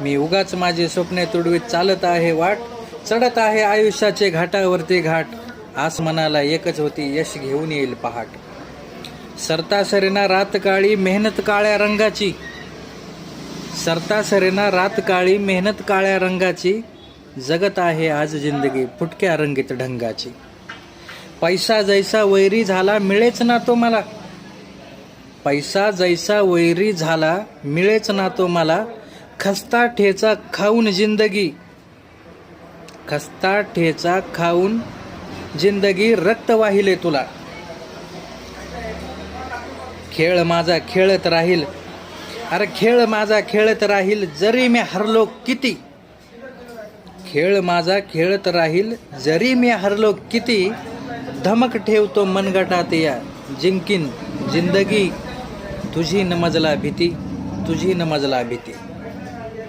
मी उगाच माझे स्वप्ने तुडवीत चालत आहे वाट चढत आहे आयुष्याचे घाटावरती घाट. आस मनाला एकच होती यश घेऊन येईल पहाट. सरता सरेना रात काळी मेहनत काळ्या रंगाची. सरता सरेना रात काळी मेहनत काळ्या रंगाची. जगत आहे आज जिंदगी फुटक्या रंगीत ढंगाची. पैसा जैसा वैरी झाला मिळेच ना तो मला. पैसा जैसा वैरी झाला मिळेच ना तो मला. खस्ता ठेचा खाऊन जिंदगी. खस्ता ठेचा खाऊन जिंदगी रक्त वाहिले तुला. खेळ माझा खेळत राहील. अरे खेळ माझा खेळत राहील जरी मी हरलो किती. खेळ माझा खेळत राहील जरी मी हरलो किती. धमक ठेवतो मनगटात या जिंकीन जिंदगी. तुझी नमजला भीती तुझी नमजला भीती.